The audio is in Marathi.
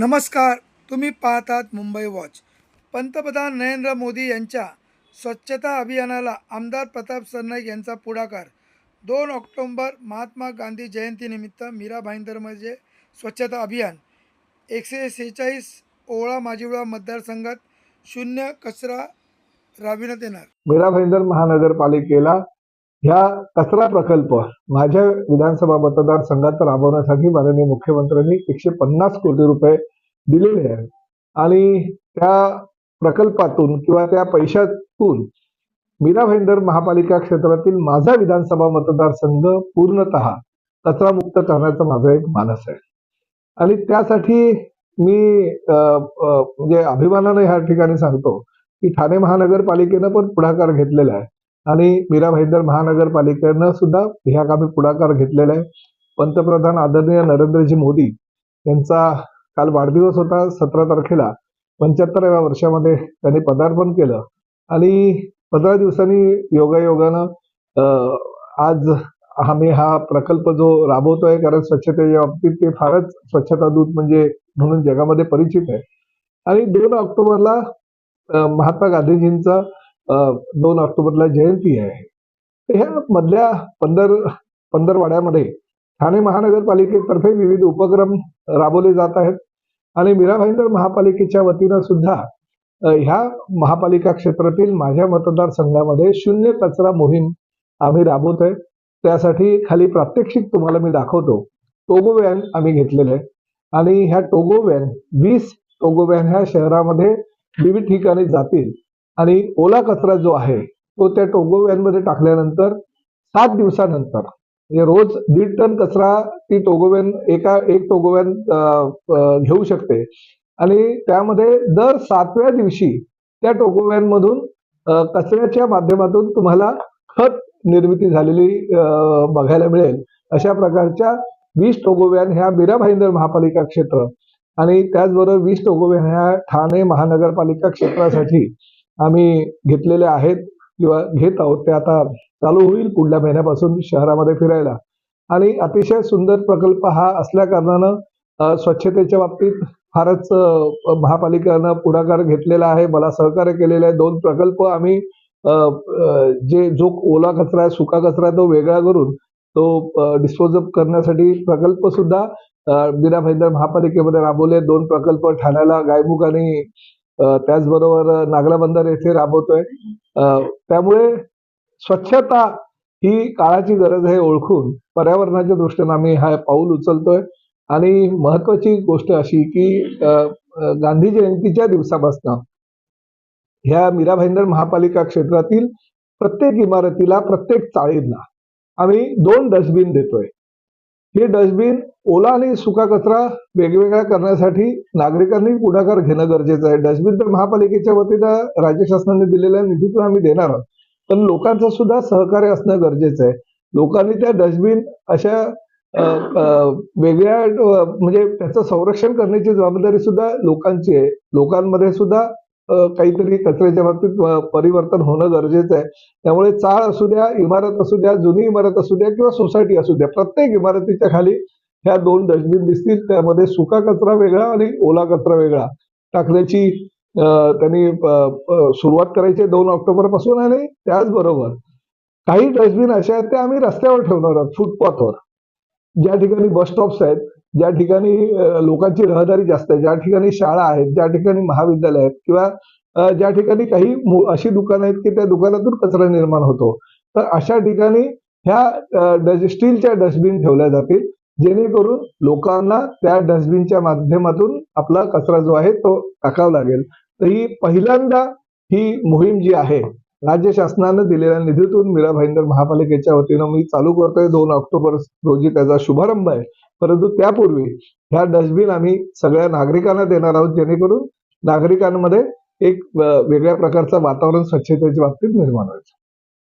नमस्कार तुम्ही पाहतात मुंबई वॉच. पंतप्रधान नरेंद्र मोदी यांच्या स्वच्छता अभियानाला आमदार प्रताप सरनाईक यांचा पुढाकार. दोन ऑक्टोंबर महात्मा गांधी जयंतीनिमित्त मीरा भाईंदरमध्ये म्हणजे स्वच्छता अभियान. एकशे सेहेचाळीस ओळा माजिवळा मतदारसंघात शून्य कचरा राबविण्यात येणार. मीरा भाईंदर महानगरपालिकेला ह्या कचरा प्रकल्प माझ्या विधानसभा मतदारसंघात राबवण्यासाठी माननीय मुख्यमंत्र्यांनी एकशे पन्नास कोटी रुपये दिलेले आहेत आणि त्या प्रकल्पातून किंवा त्या पैशातून मीरा भाईंदर महापालिका क्षेत्रातील माझा विधानसभा मतदारसंघ पूर्णतः कचरामुक्त करण्याचा माझा एक मानस आहे. आणि त्यासाठी मी म्हणजे अभिमानाने ह्या ठिकाणी सांगतो की ठाणे महानगरपालिकेनं पण पुढाकार घेतलेला आहे. आणि मीरा भाईंदर महानगरपालिकेनं सुद्धा ह्या कामी पुढाकार घेतलेला आहे. पंतप्रधान आदरणीय नरेंद्रजी मोदी यांचा काल वाढदिवस होता सतरा तारखेला. पंच्याहत्तराव्या वर्षामध्ये त्यांनी पदार्पण केलं. आणि पंधरा दिवसांनी योगायोगानं आज आम्ही हा प्रकल्प जो राबवतोय कारण स्वच्छतेच्या बाबतीत ते फारच स्वच्छता दूत म्हणजे म्हणून जगामध्ये परिचित आहे. आणि दोन ऑक्टोबरला महात्मा गांधीजींचा दोन ऑक्टोबरला जयंती आहे. ह्या मधल्या पंधर पंधरवाड्यामध्ये ठाणे महानगरपालिकेतर्फे विविध उपक्रम राबवले जात आहेत. आणि मीरा भाईंदर महापालिकेच्या वतीनं सुद्धा ह्या महापालिका क्षेत्रातील माझ्या मतदारसंघामध्ये शून्य कचरा मोहीम आम्ही राबवतोय. त्यासाठी खाली प्रात्यक्षिक तुम्हाला मी दाखवतो. टोगो व्हॅन आम्ही घेतलेलं आहे. आणि ह्या टोगो व्हॅन वीस टोगो व्हॅन ह्या शहरामध्ये विविध ठिकाणी जातील. आणि ओला कचरा जो आहे तो त्या टोगो व्हॅनमध्ये टाकल्यानंतर सात दिवसानंतर म्हणजे रोज दीड टन कचरा ती टोगोव्यान एका एक टोगोव्यान घेऊ शकते. आणि त्यामध्ये दर सातव्या दिवशी त्या टोगो मधून कचऱ्याच्या माध्यमातून तुम्हाला खत निर्मिती झालेली बघायला मिळेल. अशा प्रकारच्या वीस टोगोव्यान ह्या मीरा भाईंदर महापालिका क्षेत्र आणि त्याचबरोबर वीस टोगोव्यान ह्या ठाणे महानगरपालिका क्षेत्रासाठी आम्ही घेतलेले आहेत किंवा घेत आहोत. ते आता चालू होईल. पुढल्या महिन्यापासून शहरामध्ये फिरायला. आणि अतिशय सुंदर प्रकल्प हा असल्या कारणानं स्वच्छतेच्या बाबतीत फारच महापालिकेनं पुढाकार घेतलेला आहे. मला सहकार्य केलेलं आहे. दोन प्रकल्प आम्ही जे जो ओला कचरा आहे सुका कचरा आहे तो वेगळा करून तो डिस्पोज करण्यासाठी प्रकल्प सुद्धा बिना भाईंदर महापालिकेमध्ये राबवले. दोन प्रकल्प ठाण्याला गायमुख आणि त्याचबरोबर नागला बंदर येथे राबवतोय. त्यामुळे स्वच्छता ही काळाची गरज आहे ओळखून. पर्यावरणाच्या दृष्टीनं आम्ही हा पाऊल उचलतोय. आणि महत्वाची गोष्ट अशी की गांधी जयंतीच्या दिवसापासून ह्या मीरा भाईंदर महापालिका क्षेत्रातील प्रत्येक इमारतीला प्रत्येक चाळींना आम्ही दोन डस्टबिन देतोय. हे डस्टबिन ओला आणि सुका कचरा वेगवेगळा करण्यासाठी नागरिकांनी पुढाकार घेणं गरजेचं आहे. डस्टबिन तर महापालिकेच्या वतीनं राज्य शासनाने दिलेल्या निधीतून आम्ही देणार आहोत. पण लोकांचं सुद्धा सहकार्य असणं गरजेचं आहे. लोकांनी त्या डस्टबिन अशा वेगळ्या म्हणजे त्याचं संरक्षण करण्याची जबाबदारी सुद्धा लोकांची आहे. लोकांमध्ये सुद्धा काहीतरी कचऱ्याच्या बाबतीत परिवर्तन होणं गरजेचं आहे. त्यामुळे चाळ असू द्या इमारत असू द्या जुनी इमारत असू द्या किंवा सोसायटी असू द्या प्रत्येक इमारतीच्या खाली ह्या दोन डस्टबिन दिसतील. त्यामध्ये सुका कचरा वेगळा आणि ओला कचरा वेगळा. टाकण्याची त्यांनी सुरुवात करायची दोन ऑक्टोबरपासून आणि त्याचबरोबर काही डस्टबिन अशा आहेत ते आम्ही रस्त्यावर ठेवणार आहोत फुटपाथवर. ज्या ठिकाणी बस स्टॉप्स आहेत ज्या ठिकाणी लोकांची रहदारी जास्त आहे ज्या ठिकाणी शाळा आहेत ज्या ठिकाणी महाविद्यालय आहेत किंवा ज्या ठिकाणी काही अशी दुकानं आहेत की त्या दुकानातून कचरा निर्माण होतो तर अशा ठिकाणी ह्या स्टीलच्या डस्टबिन ठेवल्या जातील जेणेकरून लोकांना त्या डस्टबिनच्या माध्यमातून आपला कचरा जो आहे तो टाकावा लागेल. तर ही पहिल्यांदा ही मोहीम जी आहे राज्य शासनानं दिलेल्या निधीतून मीरा भाईंदर महापालिकेच्या वतीनं मी चालू करतोय. दोन ऑक्टोबर रोजी त्याचा शुभारंभ आहे. परंतु त्यापूर्वी ह्या डस्टबिन आम्ही सगळ्या नागरिकांना देणार आहोत जेणेकरून नागरिकांमध्ये एक वेगळ्या प्रकारचं वातावरण स्वच्छतेच्या बाबतीत निर्माण व्हायचं